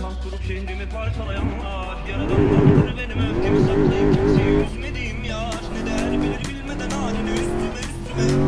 Kan kurup kendimi parçalayanlar Yaradan kaptır benim öfkemi saklayıp kimseyi üzmediğim yar Ne değer bilir bilmeden halini üstüme üstüme.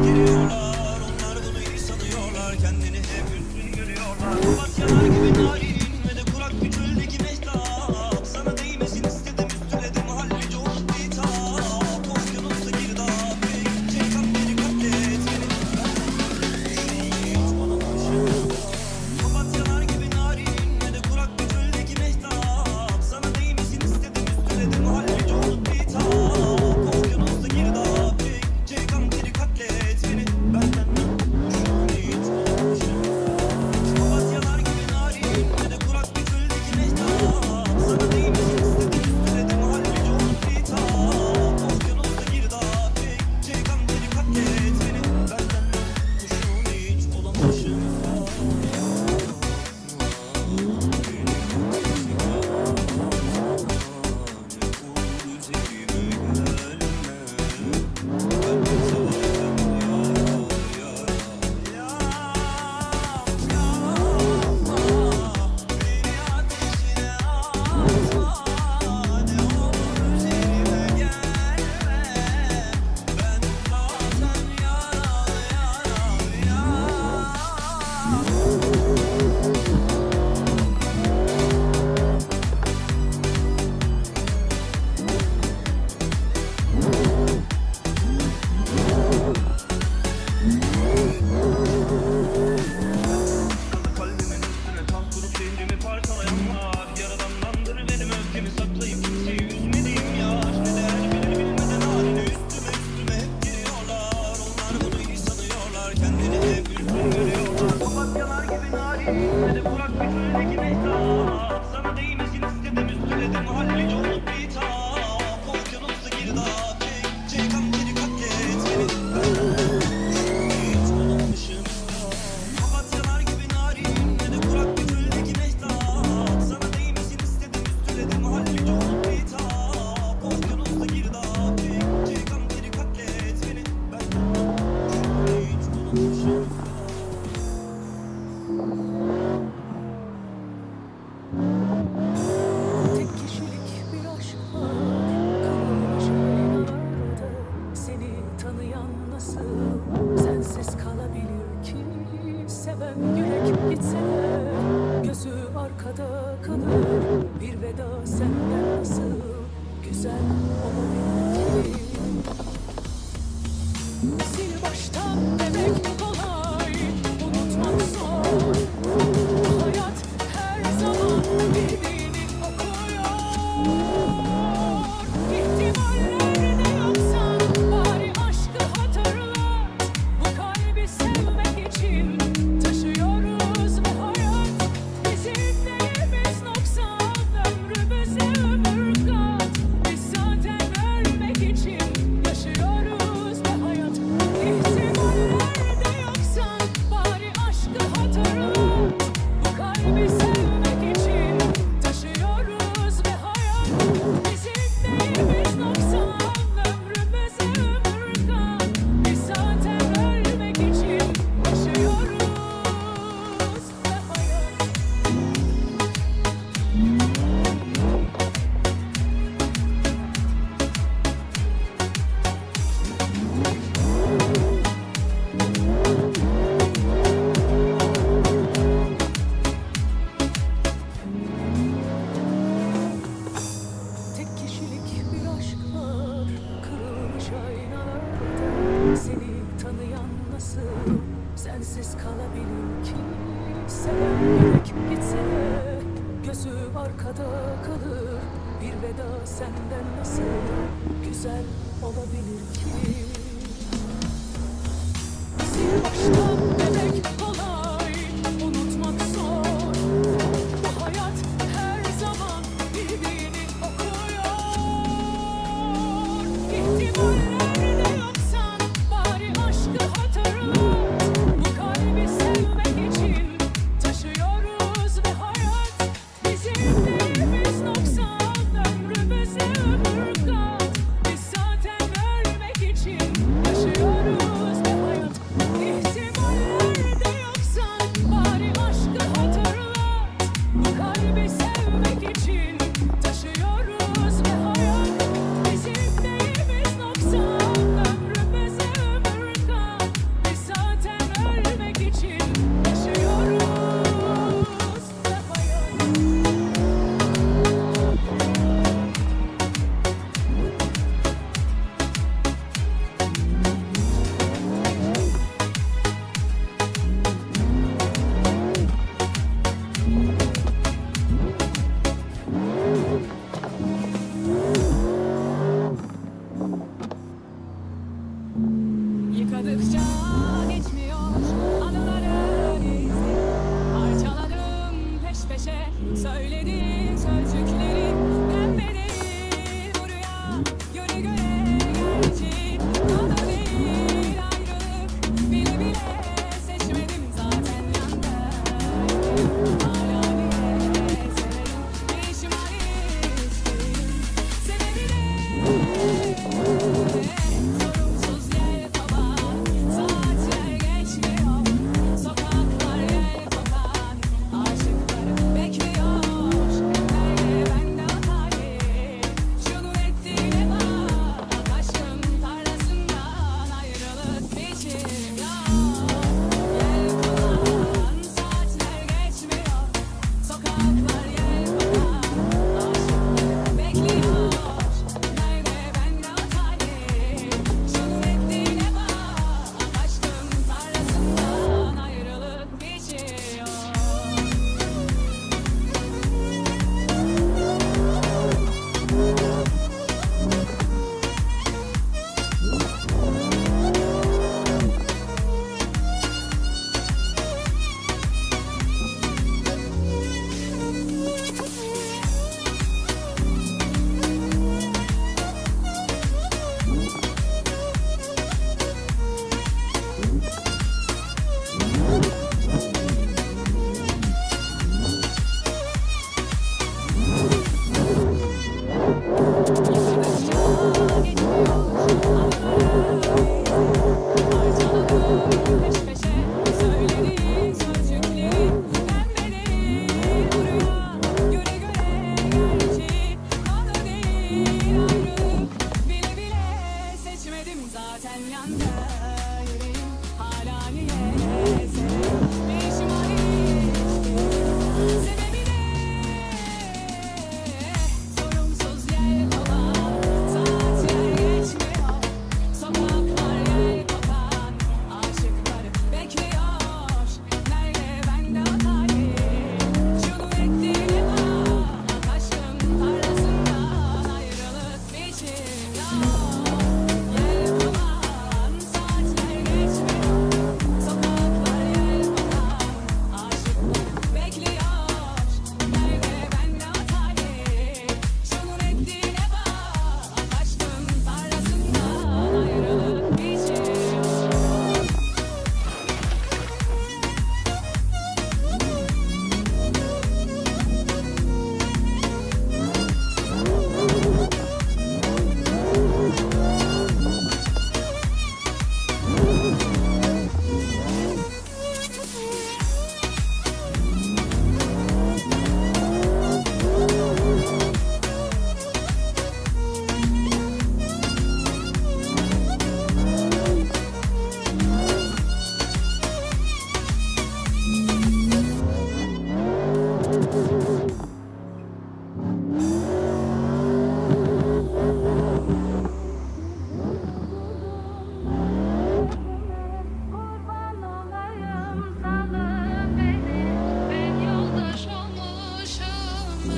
gitse de gözü arkada kalır. Bir veda sen Söylediğin söz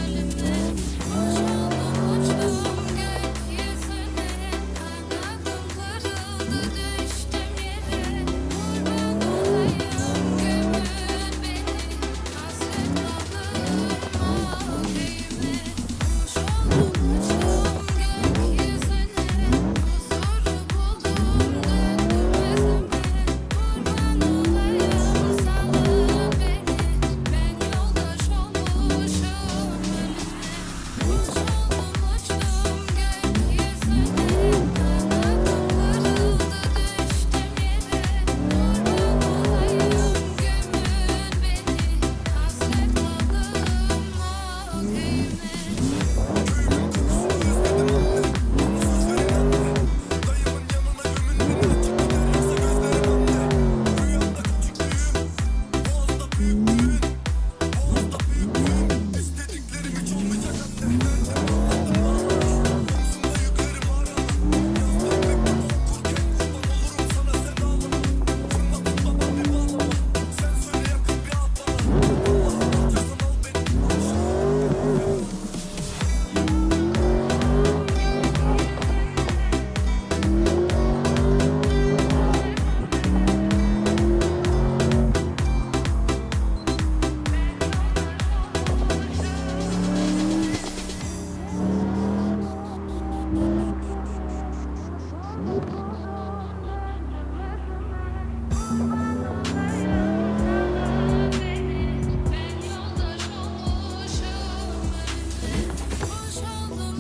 Hallelujah.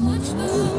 Watch the